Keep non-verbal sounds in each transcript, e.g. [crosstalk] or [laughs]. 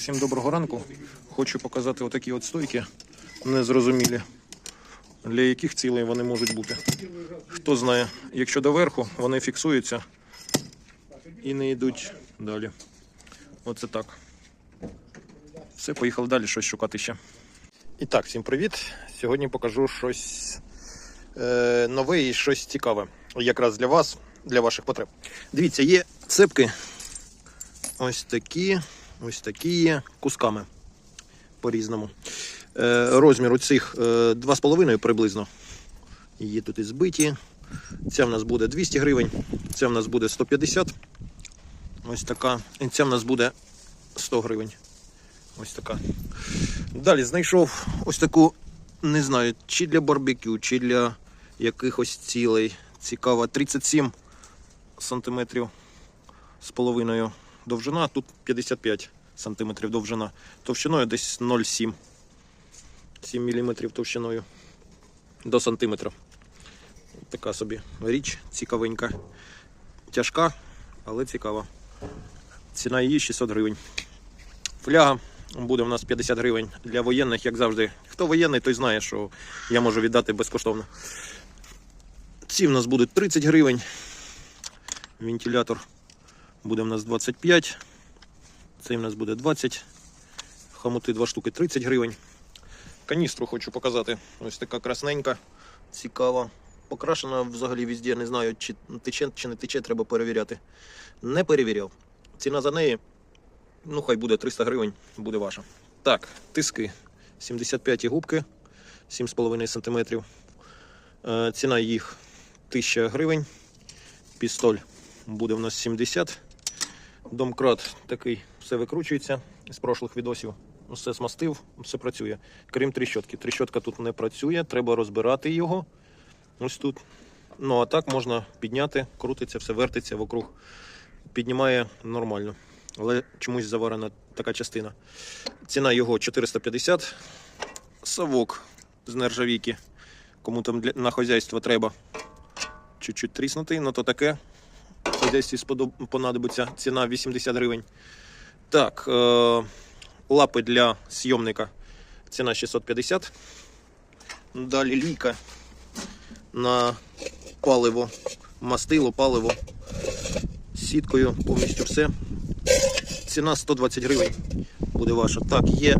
всім доброго ранку. Хочу показати отакі от стойки незрозумілі, для яких цілей вони можуть бути. Хто знає, якщо доверху, вони фіксуються і не йдуть далі. Оце так. Все, поїхали далі щось шукати ще. І так, всім привіт. Сьогодні покажу щось е, нове і щось цікаве. Якраз для вас, для ваших потреб. Дивіться, є цепки. Ось такі, ось такі є кусками по-різному. Е, розмір у цих е, 2,5 приблизно. Є тут і збиті. Ця в нас буде 200 гривень, ця в нас буде 150. Ось така. І ця в нас буде 100 гривень. Ось така. Далі знайшов ось таку, не знаю, чи для барбекю, чи для якихось цілей. Цікава 37 сантиметрів з половиною довжина, тут 55 сантиметрів довжина. Товщиною десь 0,7 7 мм товщиною до сантиметра. Така собі річ цікавенька. Тяжка, але цікава. Ціна її 600 гривень. Фляга буде у нас 50 гривень для воєнних, як завжди. Хто воєнний, той знає, що я можу віддати безкоштовно. Ці в нас будуть 30 гривень. Вентилятор буде в нас 25. Цей в нас буде 20. Хомути 2 штуки 30 гривень. Каністру хочу показати. Ось така красненька, цікава. Покрашена взагалі везде, не знаю, чи тече, чи не тече, треба перевіряти. Не перевіряв. Ціна за неї, ну хай буде 300 гривень, буде ваша. Так, тиски 75 губки, 7,5 см. Е, ціна їх 1000 гривень. Пістоль буде в нас 70. Домкрат такий, все викручується з прошлих відосів. Все смастив, все працює. Крім тріщотки. Тріщотка тут не працює, треба розбирати його. Ось тут. Ну а так можна підняти, крутиться, все вертиться вокруг. Піднімає нормально. Але чомусь заварена така частина. Ціна його 450. Совок з нержавійки. Кому там для, на хазяйство треба чуть-чуть тріснути, ну то таке. Хазяйстві понадобиться ціна 80 гривень. Так, е- лапи для зйомника. Ціна 650. Далі лійка на паливо, мастило, паливо. Сіткою повністю все. Ціна 120 гривень буде ваша. Так, є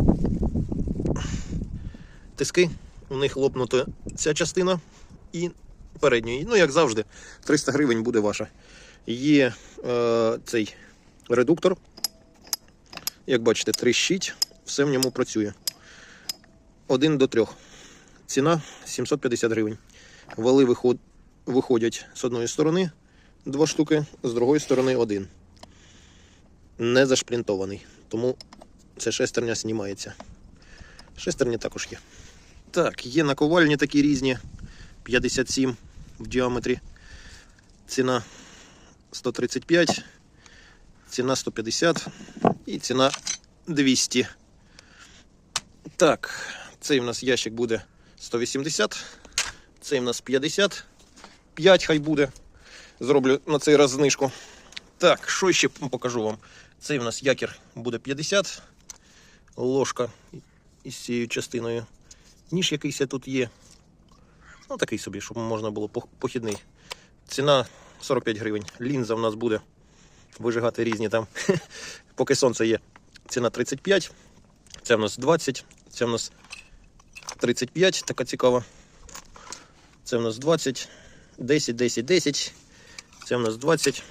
тиски. У них лопнута ця частина і передньої. Ну, як завжди, 300 гривень буде ваша. Є е, цей редуктор. Як бачите, тріщить, все в ньому працює. Один до трьох. Ціна 750 гривень. Вали виход... виходять з одної сторони два штуки, з другої сторони один. Не зашплінтований. Тому ця шестерня знімається. Шестерні також є. Так, є наковальні такі різні. 57 в діаметрі. Ціна 135, ціна 150 і ціна 200. Так, цей у нас ящик буде 180, цей у нас 50, 5 хай буде. Зроблю на цей раз знижку. Так, що ще покажу вам? Цей у нас якір буде 50, ложка із цією частиною. Ніж якийсь тут є. Ну, такий собі, щоб можна було похідний. Ціна 45 гривень. Лінза в нас буде вижигати різні там. [laughs] Поки сонце є. Ціна 35. Це в нас 20. Це в нас 35, така цікава. Це в нас 20, 10, 10, 10. Це в нас 20.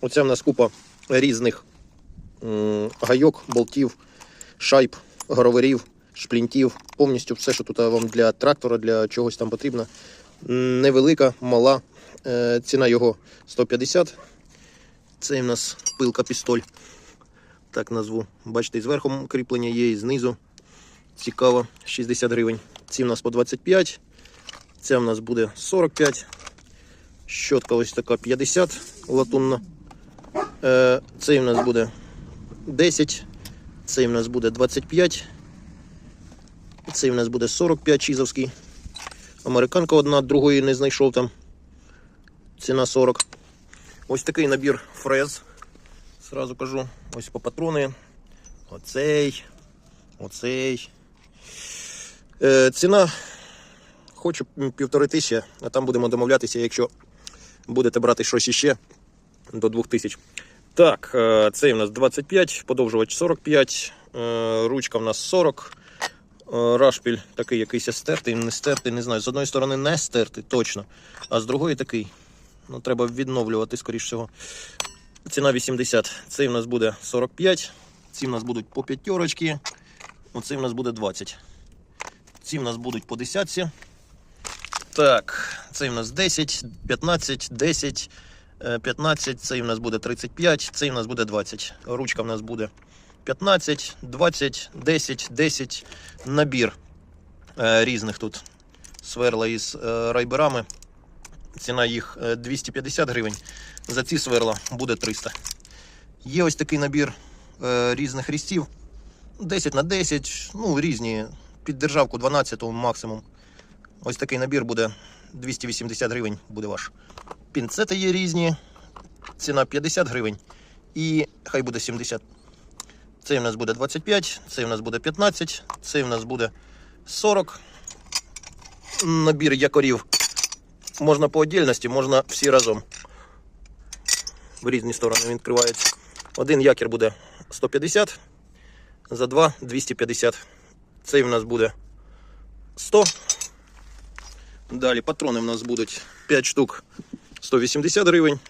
Оце в нас купа різних гайок, болтів, шайб, гроверів, шплінтів. Повністю все, що тут вам для трактора, для чогось там потрібно. Невелика, мала. Е, Ціна його 150. Це в нас пилка пістоль. Так назву. Бачите, і зверху кріплення є, і знизу. Цікаво, 60 гривень. Ці в нас по 25. Ця в нас буде 45. Щотка ось така 50 латунна. Е, Цей в нас буде 10. Цей в нас буде 25. Цей в нас буде 45 чизовський. Американка одна, другої не знайшов там. Ціна 40. Ось такий набір фрез. Сразу кажу, ось по патрони, Оцей. Оцей. Е, ціна. Хочу півтори тисячі, а там будемо домовлятися, якщо будете брати щось іще до 2000. Так, е, цей у нас 25, подовжувач 45, е, ручка в нас 40. Е, Рашпіль такий якийсь стертий, не стертий, не знаю. З одної сторони не стертий, точно. А з другої такий. Ну, треба відновлювати, скоріш всього. Ціна 80. Цей в нас буде 45. Ці в нас будуть по п'ятерочки. Оцей в нас буде 20. Ці в нас будуть по десятці. Так, цей в нас 10, 15, 10, е, 15, цей в нас буде 35, цей в нас буде 20. Ручка в нас буде 15, 20, 10, 10. Набір е, різних тут сверла із е, райберами. Ціна їх е, 250 гривень. За ці сверла буде 300. Є ось такий набір е, різних різців. 10 на 10, ну різні. Під державку 12 максимум. Ось такий набір буде 280 гривень, буде ваш. Пінцети є різні. Ціна 50 гривень. І хай буде 70. Цей у нас буде 25, цей у нас буде 15, цей у нас буде 40. Набір якорів. Можна по отдільності, можна всі разом. В різні сторони він відкривається. Один якір буде 150, за два 250. Цей у нас буде 100. Далі патрони в нас будуть 5 штук 180 гривень.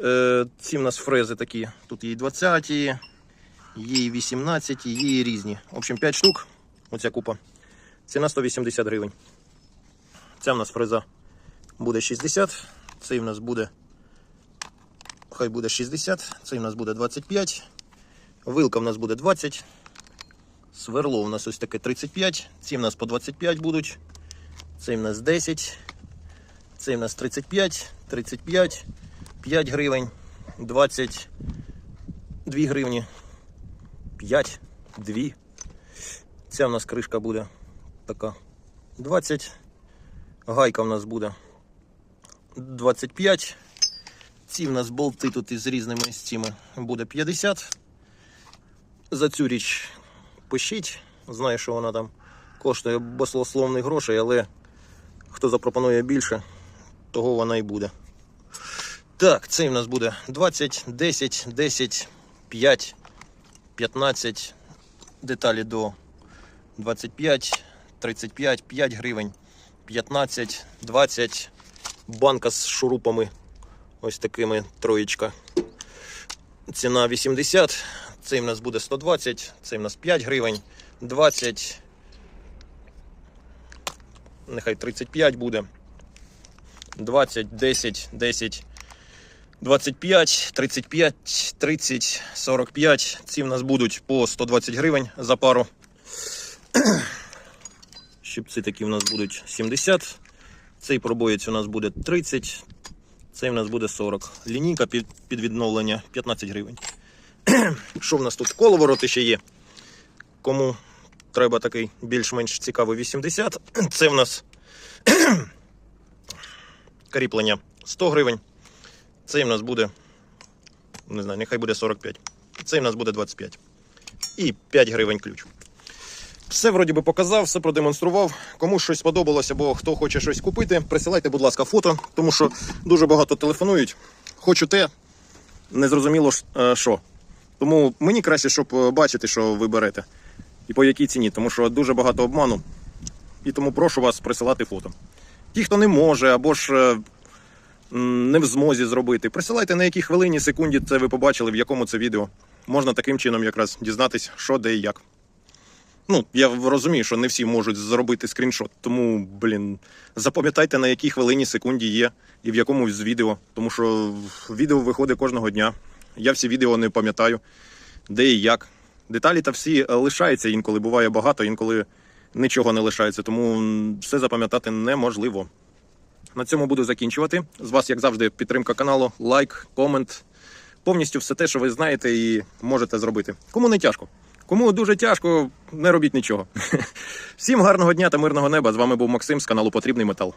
Е, ці в нас фрези такі. Тут є і 20, є і 18, є різні. В общем, 5 штук. Оця купа. Ціна 180 гривень. Ця в нас фреза буде 60. Цей в нас буде. Хай буде 60. Цей в нас буде 25. Вилка в нас буде 20. Сверло у нас ось таке 35. Ці в нас по 25 будуть. Цей в нас 10. Цей в нас 35, 35, 5 гривень, 20, 2 гривні, 5, 2. Ця в нас кришка буде така 20. Гайка в нас буде 25. Ці в нас болти тут із різними цими буде 50. За цю річ пишіть. Знаю, що вона там коштує баслословних грошей, але хто запропонує більше, того вона і буде. Так, цей в нас буде 20, 10, 10, 5, 15, деталі до 25, 35, 5 гривень, 15, 20, банка з шурупами, ось такими троєчка. Ціна 80, цей в нас буде 120, цей в нас 5 гривень, 20, нехай 35 буде. 20, 10, 10, 25, 35, 30, 45. Ці в нас будуть по 120 гривень за пару. Щипці такі в нас будуть 70. Цей пробоєць у нас буде 30. Цей в нас буде 40. Лінійка під, під відновлення 15 гривень. [clears throat] Що в нас тут? Коловороти ще є. Кому треба такий більш-менш цікавий 80. [clears throat] Це в нас [clears throat] кріплення 100 гривень. Цей в нас буде, не знаю, нехай буде 45. Цей в нас буде 25. І 5 гривень ключ. Все вроді би показав, все продемонстрував. Кому щось сподобалося, або хто хоче щось купити, присилайте, будь ласка, фото, тому що дуже багато телефонують. Хочу те, не зрозуміло е, що. Тому мені краще, щоб е, бачити, що ви берете. І по якій ціні, тому що дуже багато обману. І тому прошу вас присилати фото. Ті, хто не може, або ж е, не в змозі зробити, присилайте на якій хвилині, секунді це ви побачили, в якому це відео. Можна таким чином якраз дізнатись, що де і як. Ну, я розумію, що не всі можуть зробити скріншот, тому, блін, запам'ятайте, на якій хвилині, секунді є і в якому з відео. Тому що відео виходить кожного дня. Я всі відео не пам'ятаю, де і як. Деталі та всі лишаються інколи, буває багато, інколи нічого не лишається, тому все запам'ятати неможливо. На цьому буду закінчувати. З вас, як завжди, підтримка каналу, лайк, комент. Повністю все те, що ви знаєте і можете зробити. Кому не тяжко. Кому дуже тяжко, не робіть нічого. [laughs] Всім гарного дня та мирного неба. З вами був Максим з каналу Потрібний Метал.